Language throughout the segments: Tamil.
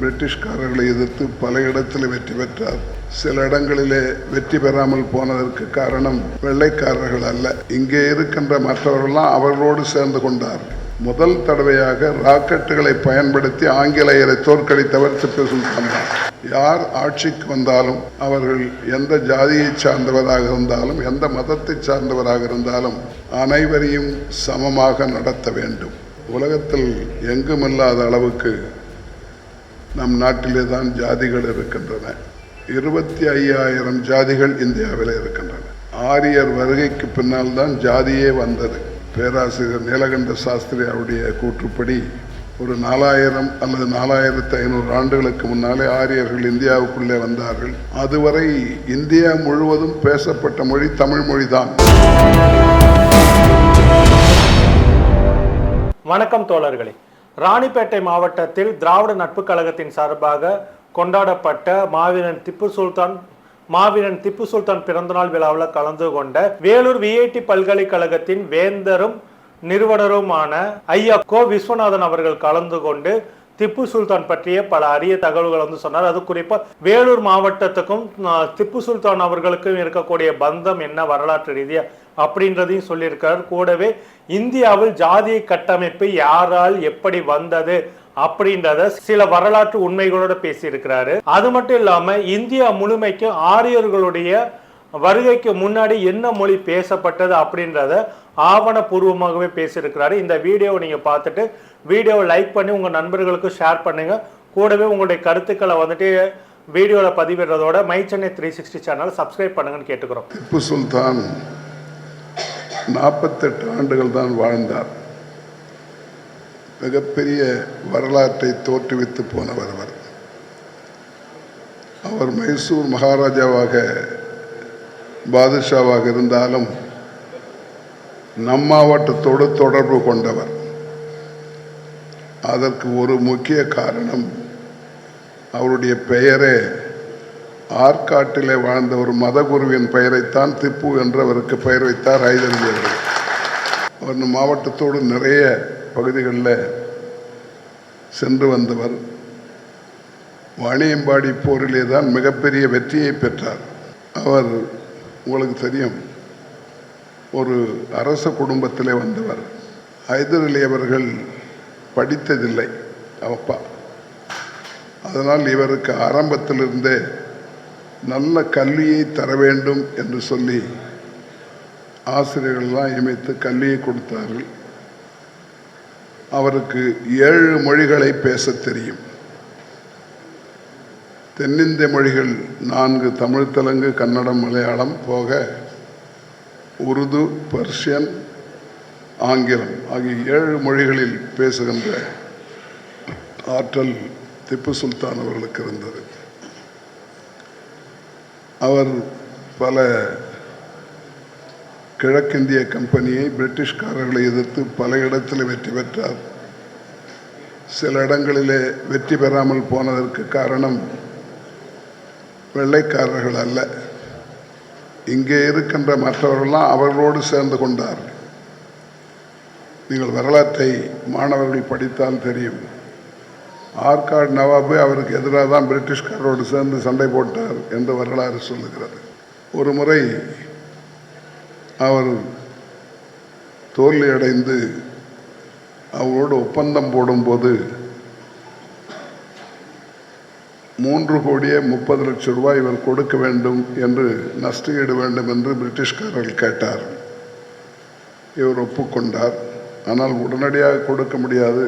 பிரிட்டிஷ்காரர்களை எதிர்த்து பல இடத்தில் வெற்றி பெற்றார். சில இடங்களிலே வெற்றி பெறாமல் போனதற்கு காரணம் வெள்ளைக்காரர்கள் அல்ல. இங்கே இருக்கின்ற மற்றவர்கள்லாம் அவர்களோடு சேர்ந்து கொண்டார். முதல் தடவையாக ராக்கெட்டுகளை பயன்படுத்தி ஆங்கிலேயரை தோற்கடித்தவர் திப்பு சுல்தான் தந்தார் யார் ஆட்சிக்கு வந்தாலும் அவர்கள் எந்த ஜாதியை சார்ந்தவராக இருந்தாலும் எந்த மதத்தை சார்ந்தவராக இருந்தாலும் அனைவரையும் சமமாக நடத்த வேண்டும். உலகத்தில் எங்குமில்லாத அளவுக்கு நம் நாட்டிலே தான் ஜாதிகள் இருக்கின்றன. இருபத்தி ஐயாயிரம் ஜாதிகள் இந்தியாவில் இருக்கின்றன. ஆரியர் வருகைக்கு பின்னால் தான் ஜாதியே வந்தது. பேராசிரியர் நீலகண்ட சாஸ்திரி அவருடைய கூற்றுப்படி ஒரு நாலாயிரம் அல்லது நாலாயிரத்து ஐநூறு ஆண்டுகளுக்கு முன்னாலே ஆரியர்கள் இந்தியாவுக்குள்ளே வந்தார்கள். அதுவரை இந்தியா முழுவதும் பேசப்பட்ட மொழி தமிழ் மொழிதான். வணக்கம் தோழர்களே. ராணிப்பேட்டை மாவட்டத்தில் திராவிட நட்பு கழகத்தின் சார்பாக கொண்டாடப்பட்ட மாவீரன் திப்பு சுல்தான் மாவீரன் திப்பு சுல்தான் பிறந்தநாள் விழாவில் கலந்து கொண்ட வேலூர் விஐடி பல்கலைக்கழகத்தின் வேந்தரும் நிறுவனருமான ஐயா கோ விஸ்வநாதன் அவர்கள் கலந்து கொண்டு திப்பு சுல்தான் பற்றிய பல அரிய தகவல்கள் வந்து சொன்னார். அது குறிப்பா வேலூர் மாவட்டத்துக்கும் ஆஹ், திப்பு சுல்தான் அவர்களுக்கும் இருக்கக்கூடிய பந்தம் என்ன வரலாற்று ரீதியா அப்படின்றதையும் சொல்லியிருக்கார். கூடவே இந்தியாவில் ஜாதிய கட்டமைப்பு யாரால் எப்படி வந்தது அப்படின்றத சில வரலாற்று உண்மைகளோட பேசியிருக்கிறாரு. அது மட்டும் இல்லாம இந்தியா முழுமைக்கும் ஆரியர்களுடைய வருகைக்கு முன்னாடி என்ன மொழி பேசப்பட்டது அப்படின்றத ஆவணப்பூர்வமாகவே பேசியிருக்கிறாரு. இந்த வீடியோவை நீங்கள் பார்த்துட்டு வீடியோவை லைக் பண்ணி உங்கள் நண்பர்களுக்கு ஷேர் பண்ணுங்க. கூடவே உங்களுடைய கருத்துக்களை வந்துட்டு வீடியோவில் பதிவிடுறதோட my Chennai three sixty channel subscribe பண்ணுங்கன்னு கேட்டுக்கிறோம். திப்பு சுல்தான் நாற்பத்தெட்டு ஆண்டுகள் தான் வாழ்ந்தார். மிகப்பெரிய வரலாற்றை தோற்றுவித்து போனவர் அவர். அவர் மைசூர் மகாராஜாவாக பாதுஷாவாக இருந்தாலும் நம் மாவட்டத்தோடு தொடர்பு கொண்டவர். அதற்கு ஒரு முக்கிய காரணம் அவருடைய பெயரே ஆற்காட்டிலே வாழ்ந்த ஒரு மதகுருவின் பெயரைத்தான் திப்பு என்று அவருக்கு பெயர் வைத்தார் ஹைதரலி அவர்கள். அவர் மாவட்டத்தோடு நிறைய பகுதிகளில் சென்று வந்தவர். வாணியம்பாடி போரிலே தான் மிகப்பெரிய வெற்றியை பெற்றார். அவர் உங்களுக்கு தெரியும் ஒரு அரச குடும்பத்திலே வந்தவர். ஹைதர் அலி அவர்கள் படித்ததில்லை அப்பா. அதனால் இவருக்கு ஆரம்பத்திலிருந்தே நல்ல கல்வியை தர வேண்டும் என்று சொல்லி ஆசிரியர்கள்லாம் இமைத்து கல்வியை கொடுத்தார்கள். அவருக்கு ஏழு மொழிகளை பேசத் தெரியும். தென்னிந்திய மொழிகள் நான்கு தமிழ் தெலுங்கு கன்னடம் மலையாளம் போக உருது பர்ஷியன் ஆங்கிலம் ஆகிய ஏழு மொழிகளில் பேசுகின்ற ஆற்றல் திப்பு சுல்தான் அவர்களுக்கு இருந்தது. அவர் பல கிழக்கிந்திய கம்பெனியை பிரிட்டிஷ்காரர்களை எதிர்த்து பல இடத்தில் வெற்றி பெற்றார். சில இடங்களிலே வெற்றி பெறாமல் போனதற்கு காரணம் வெள்ளைக்காரர்கள் அல்ல. இங்கே இருக்கின்ற மற்றவர்கள்லாம் அவர்களோடு சேர்ந்து கொண்டார். நீங்கள் வரலாற்றை மாணவர்கள் படித்தால் தெரியும். ஆற்காடு நவாபு அவருக்கு எதிராக தான் பிரிட்டிஷ்காரரோடு சேர்ந்து சண்டை போட்டார் என்று வரலாறு சொல்லுகிறது. ஒரு முறை அவர் தோல்வி அடைந்து அவரோடு ஒப்பந்தம் போடும்போது மூன்று கோடியே முப்பது லட்சம் ரூபாய் இவர் கொடுக்க வேண்டும் என்று நஷ்டஈடு வேண்டும் என்று பிரிட்டிஷ்காரர்கள் கேட்டார். இவர் ஒப்புக்கொண்டார். ஆனால் உடனடியாக கொடுக்க முடியாது.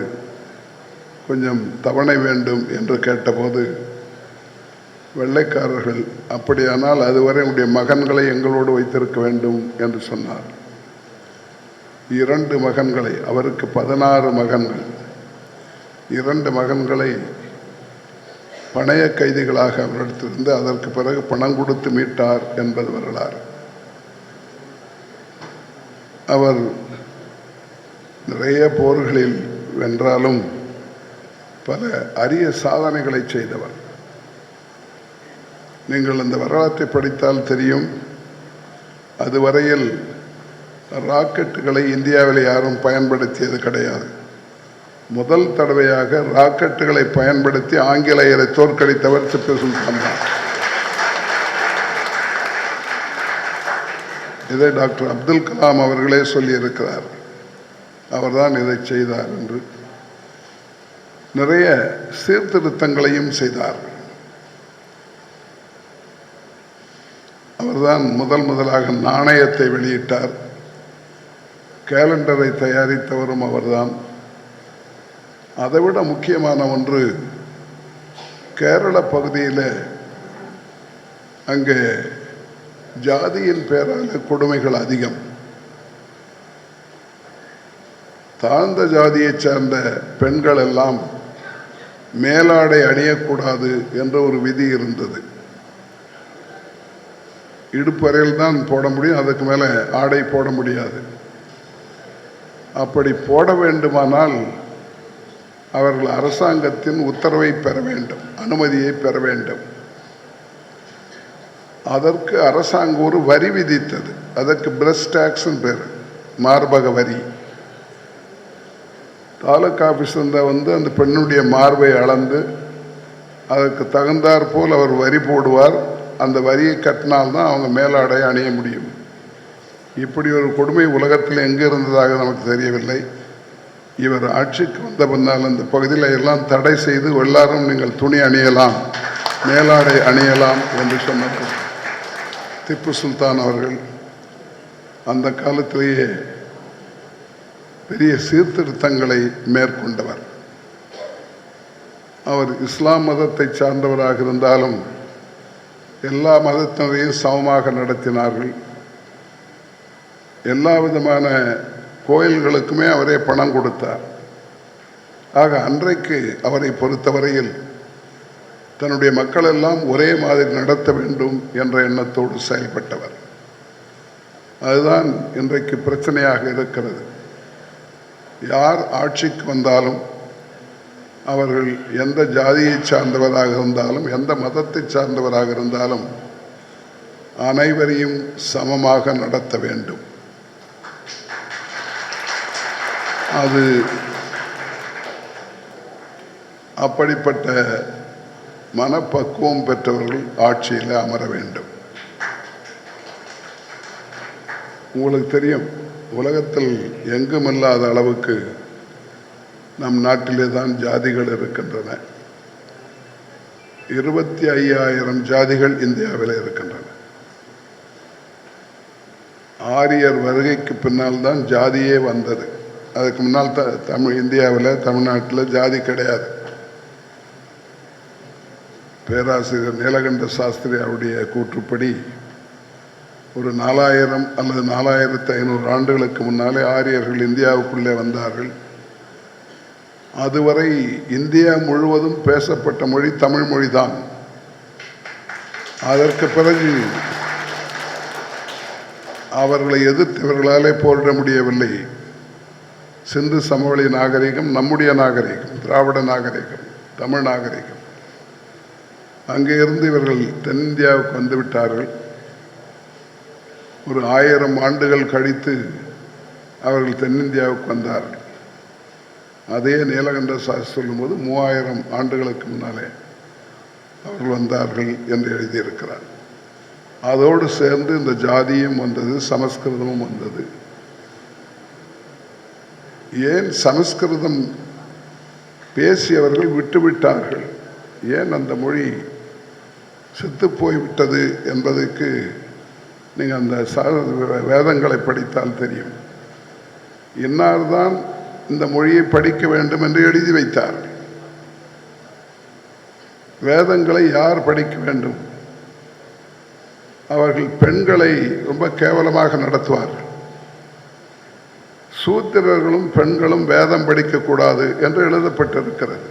கொஞ்சம் தவணை வேண்டும் என்று கேட்டபோது வெள்ளைக்காரர்கள் அப்படியானால் அதுவரை உடைய மகன்களை எங்களோடு வைத்திருக்க வேண்டும் என்று சொன்னார். இரண்டு மகன்களை அவருக்கு பதினாறு மகன்கள். இரண்டு மகன்களை பணைய கைதிகளாக அவரிடத்திலிருந்து அதற்கு பிறகு பணம் கொடுத்து மீட்டார் என்பது வரலாறு. அவர் நிறைய போர்களில் வென்றாலும் பல அரிய சாதனைகளை செய்தவர். நீங்கள் அந்த வரலாற்றை படித்தால் தெரியும். அதுவரையில் ராக்கெட்டுகளை இந்தியாவில் யாரும் பயன்படுத்தியது கிடையாது. முதல் தடவையாக ராக்கெட்டுகளை பயன்படுத்தி ஆங்கிலேயரை தோற்கடித்தவர் திப்பு சுல்தான் தான். இதை டாக்டர் அப்துல் கலாம் அவர்களே சொல்லியிருக்கிறார். அவர்தான் இதை செய்தார் என்று. நிறைய சீர்திருத்தங்களையும் செய்தார். அவர்தான் முதல் முதலாக நாணயத்தை வெளியிட்டார். கேலண்டரை தயாரித்தவரும் அவர்தான். அதைவிட முக்கியமான ஒன்று கேரள பகுதியில் அங்கே ஜாதியின் பேரால கொடுமைகள் அதிகம். தாழ்ந்த ஜாதியைச் சேர்ந்த பெண்கள் எல்லாம் மேலாடை அணியக்கூடாது என்ற ஒரு விதி இருந்தது. இடுப்பறையில் தான் போட முடியும் அதுக்கு மேலே ஆடை போட முடியாது. அப்படி போட வேண்டுமானால் அவர்கள் அரசாங்கத்தின் உத்தரவை பெற வேண்டும் அனுமதியை பெற வேண்டும். அதற்கு அரசாங்கம் ஒரு வரி விதித்தது. அதற்கு பிரஸ்ட் டாக்ஸ்னு பேர் மார்பக வரி. தாலுக்கா ஆஃபீஸ் இருந்தால் வந்து அந்த பெண்ணுடைய மார்பை அளந்து அதற்கு தகுந்தாற் போல் அவர் வரி போடுவார். அந்த வரியை கட்டினால்தான் அவங்க மேலாடை அணிய முடியும். இப்படி ஒரு கொடுமை உலகத்தில் எங்கே இருந்ததாக நமக்கு தெரியவில்லை. இவர் ஆட்சிக்கு வந்த பின்னால் அந்த பகுதியில் எல்லாம் தடை செய்து எல்லாரும் நீங்கள் துணி அணியலாம் மேலாடை அணியலாம் என்று சொன்னார். திப்பு சுல்தான் அவர்கள் அந்த காலத்திலேயே பெரிய சீர்திருத்தங்களை மேற்கொண்டவர். அவர் இஸ்லாம் மதத்தை சார்ந்தவராக இருந்தாலும் எல்லா மதத்தினரையும் சமமாக நடத்தினார்கள். எல்லா விதமான கோயில்களுக்குமே அவரே பணம் கொடுத்தார். ஆக அன்றைக்கு அவரை பொறுத்தவரையில் தன்னுடைய மக்கள் எல்லாம் ஒரே மாதிரி நடத்த வேண்டும் என்ற எண்ணத்தோடு செயல்பட்டவர். அதுதான் இன்றைக்கு பிரச்சனையாக இருக்கிறது. யார் ஆட்சிக்கு வந்தாலும் அவர்கள் எந்த ஜாதியை சார்ந்தவராக இருந்தாலும் எந்த மதத்தை சார்ந்தவராக இருந்தாலும் அனைவரையும் சமமாக நடத்த வேண்டும். அது அப்படிப்பட்ட மனப்பக்குவம் பெற்றவர்கள் ஆட்சியில் அமர வேண்டும். உங்களுக்கு தெரியும் உலகத்தில் எங்கும் இல்லாத அளவுக்கு நம் நாட்டிலே தான் ஜாதிகள் இருக்கின்றன. இருபத்தி ஐயாயிரம் ஜாதிகள் இந்தியாவில் இருக்கின்றன. ஆரியர் வருகைக்கு பின்னால் தான் ஜாதியே வந்தது. அதுக்கு முன்னால் த தமிழ் இந்தியாவில் தமிழ்நாட்டில் ஜாதி கிடையாது. பேராசிரியர் நீலகண்ட சாஸ்திரி அவருடைய கூற்றுப்படி ஒரு நாலாயிரம் அல்லது நாலாயிரத்து ஐநூறு ஆண்டுகளுக்கு முன்னாலே ஆரியர்கள் இந்தியாவுக்குள்ளே வந்தார்கள். அதுவரை இந்தியா முழுவதும் பேசப்பட்ட மொழி தமிழ் மொழிதான். அதற்கு பிறகு அவர்களை எதிர்த்து இவர்களாலே போரிட முடியவில்லை. சிந்து சமவெளி நாகரிகம் நம்முடைய நாகரிகம் திராவிட நாகரிகம் தமிழ் நாகரிகம். அங்கே இருந்து இவர்கள் தென்னிந்தியாவுக்கு வந்துவிட்டார்கள். ஒரு ஆயிரம் ஆண்டுகள் கழித்து அவர்கள் தென்னிந்தியாவுக்கு வந்தார்கள். அதே நீலகண்ட சாஸ்திரி சொல்லும்போது மூவாயிரம் ஆண்டுகளுக்கு முன்னாலே அவர்கள் வந்தார்கள் என்று எழுதியிருக்கிறார். அதோடு சேர்ந்து இந்த ஜாதியும் வந்தது சமஸ்கிருதமும் வந்தது. ஏன் சமஸ்கிருதம் பேசியவர்கள் விட்டுவிட்டார்கள்? ஏன் அந்த மொழி செத்து போய்விட்டது என்பதற்கு நீங்கள் அந்த சா- வேதங்களை படித்தால் தெரியும். இன்னார்தான் இந்த மொழியை படிக்க வேண்டும் என்று எழுதி வைத்தார். வேதங்களை யார் படிக்க வேண்டும்? அவர்கள் பெண்களை ரொம்ப கேவலமாக நடத்துவார்கள். சூத்திரர்களும் பெண்களும் வேதம் படிக்கக்கூடாது என்று எழுதப்பட்டிருக்கிறது.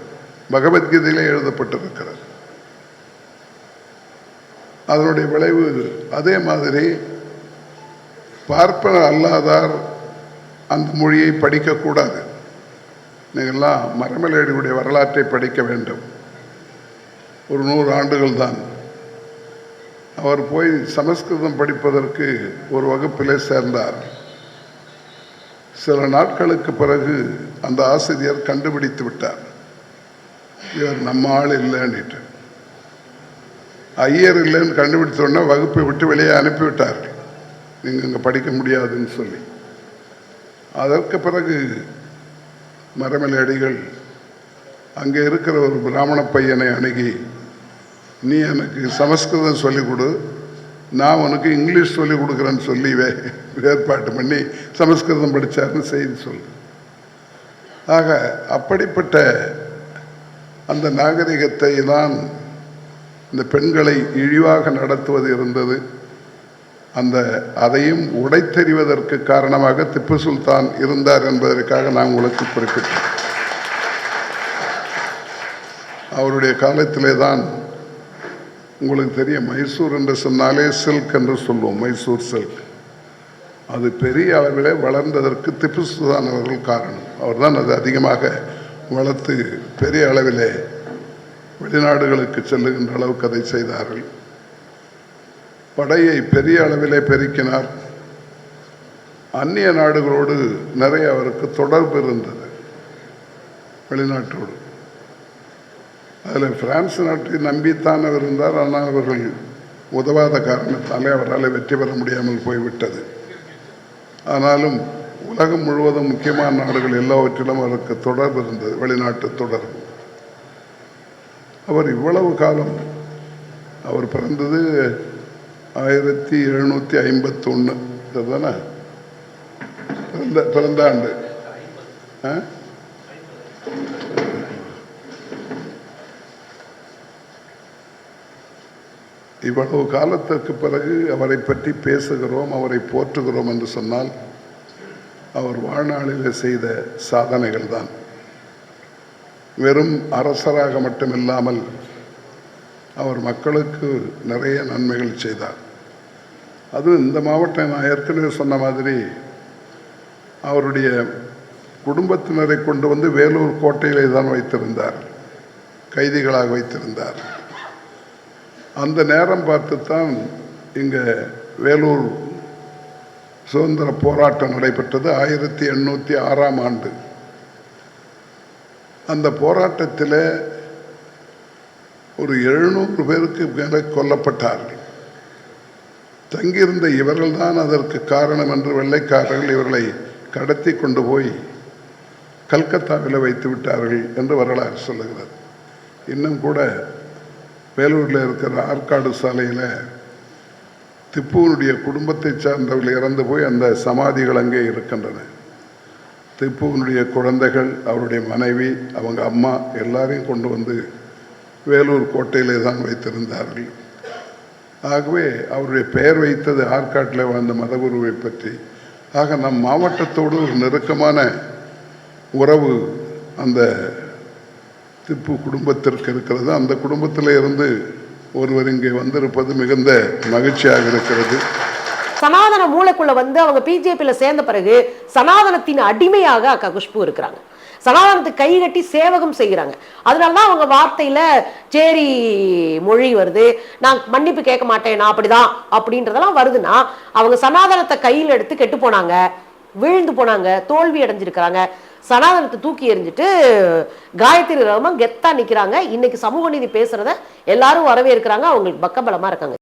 பகவத்கீதையிலே எழுதப்பட்டிருக்கிறது. அதனுடைய விளைவு அதே மாதிரி பார்ப்பனர் அல்லாதார் அந்த மொழியை படிக்கக்கூடாது. நீங்கள்லாம் மரமலேடியுடைய வரலாற்றை படிக்க வேண்டும். ஒரு நூறு ஆண்டுகள் தான். அவர் போய் சமஸ்கிருதம் படிப்பதற்கு ஒரு வகுப்பிலே சேர்ந்தார். சில நாட்களுக்கு பிறகு அந்த ஆசிரியர் கண்டுபிடித்து விட்டார். இவர் நம்ம ஆள் இல்லைன்னுட்டு. ஐயர் இல்லைன்னு கண்டுபிடித்த உடனே வகுப்பை விட்டு வெளியே அனுப்பிவிட்டார் நீங்கள் இங்கே படிக்க முடியாதுன்னு சொல்லி. அதற்கு பிறகு மரமலை அடிகள் அங்கே இருக்கிற ஒரு பிராமண பையனை அணுகி நீ எனக்கு சமஸ்கிருதம் சொல்லிக் கொடு. நான் உனக்கு இங்கிலீஷ் சொல்லிக் கொடுக்குறேன்னு சொல்லி வே ஏற்பாட்டு பண்ணி சமஸ்கிருதம் படித்தார்னு செய்தி சொல்லு. ஆக அப்படிப்பட்ட அந்த நாகரிகத்தை தான் இந்த பெண்களை இழிவாக நடத்துவது இருந்தது. அந்த அதையும் உடைத்தெறிவதற்கு காரணமாக திப்பு சுல்தான் இருந்தார் என்பதற்காக நான் உங்களுக்கு குறிப்பிட்டேன். அவருடைய காலத்திலே தான் உங்களுக்கு தெரியும் மைசூர் என்று சொன்னாலே சில்க் என்று சொல்லுவோம் மைசூர் சில்க் அது பெரிய அளவிலே வளர்ந்ததற்கு திப்பு சுல்தான் அவர்கள் காரணம். அவர்தான் அது அதிகமாக வளர்த்து பெரிய அளவிலே வெளிநாடுகளுக்கு செல்லுகின்ற அளவுக்கு அதை செய்தார்கள். படையை பெரிய அளவிலே பெருக்கினார். அந்நிய நாடுகளோடு நிறைய அவருக்கு தொடர்பு இருந்தது வெளிநாட்டோடு. அதில் பிரான்ஸ் நாட்டை நம்பித்தான் அவர் இருந்தார் ஆனால் அவர்கள் உதவாத காரணத்தாலே அவரால் வெற்றி பெற முடியாமல் போய்விட்டது. ஆனாலும் உலகம் முழுவதும் முக்கியமான நாடுகள் எல்லாவற்றிலும் அவருக்கு தொடர்பு இருந்தது வெளிநாட்டு தொடர்பு. அவர் இவ்வளவு காலம் அவர் பிறந்தது ஆயிரத்தி எழுநூற்றி ஐம்பத்தொன்று தானே பிறந்த பிறந்த ஆண்டு. ஆ? இவ்வளவு காலத்திற்கு பிறகு அவரை பற்றி பேசுகிறோம் அவரை போற்றுகிறோம் என்று சொன்னால் அவர் வாழ்நாளில் செய்த சாதனைகள் தான் வெறும் அரசராக மட்டுமில்லாமல் அவர் மக்களுக்கு நிறைய நன்மைகள் செய்தார். அதுவும் இந்த மாவட்டம் நான் ஏற்கனவே சொன்ன மாதிரி அவருடைய குடும்பத்தினரை கொண்டு வந்து வேலூர் கோட்டையிலே தான் வைத்திருந்தார் கைதிகளாக வைத்திருந்தார். அந்த நேரம் பார்த்துத்தான் இங்கே வேலூர் சுதந்திர போராட்டம் நடைபெற்றது ஆயிரத்தி எண்ணூற்றி ஆறாம் ஆண்டு. அந்த போராட்டத்தில் ஒரு எழுநூறு பேருக்கு மேலே கொல்லப்பட்டார்கள். தங்கியிருந்த இவர்கள் தான் அதற்கு காரணம் என்று வெள்ளைக்காரர்கள் இவர்களை கடத்தி கொண்டு போய் கல்கத்தாவில் வைத்து விட்டார்கள் என்று வரலாறு சொல்லுகிறது. இன்னும் கூட வேலூரில் இருக்கிற ஆற்காடு சாலையில் திப்புவனுடைய குடும்பத்தை சார்ந்தவர்கள் இறந்து போய் அந்த சமாதிகள் அங்கே இருக்கின்றன. திப்புவனுடைய குழந்தைகள் அவருடைய மனைவி அவங்க அம்மா எல்லாரையும் கொண்டு வந்து வேலூர் கோட்டையிலே தான் வைத்திருந்தார்கள். ஆகவே அவருடைய பெயர் வைத்தது ஆற்காட்டில் வாழ்ந்த மதகுருவை பற்றி. ஆக நம் மாவட்டத்தோடு ஒரு நெருக்கமான உறவு அந்த திப்பு குடும்பத்திற்கு இருக்கிறது. அந்த குடும்பத்தில் இருந்து ஒருவர் இங்கே வந்திருப்பது மிகுந்த மகிழ்ச்சியாக இருக்கிறது. சனாதன மூளைக்குள்ள வந்து அவங்க பிஜேபியில சேர்ந்த பிறகு சனாதனத்தின் அடிமையாக அக்கா குஷ்பு இருக்கிறாங்க. சனாதனத்துக்கு கை கட்டி சேவகம் செய்கிறாங்க. அதனால தான் அவங்க வார்த்தையில சேரி மொழி வருது நான் மன்னிப்பு கேட்க மாட்டேன் நான் அப்படிதான் அப்படின்றதெல்லாம் வருதுன்னா அவங்க சனாதனத்தை கையில் எடுத்து கெட்டு போனாங்க. விழுந்து போனாங்க தோல்வி அடைஞ்சிருக்கிறாங்க. சனாதனத்தை தூக்கி எறிஞ்சிட்டு காயத்ரி ரமன் கெத்தா நிக்கிறாங்க. இன்னைக்கு சமூக நீதி பேசுறத எல்லாரும் வரவேற்கிறாங்க. அவங்களுக்கு பக்கபலமா இருக்காங்க.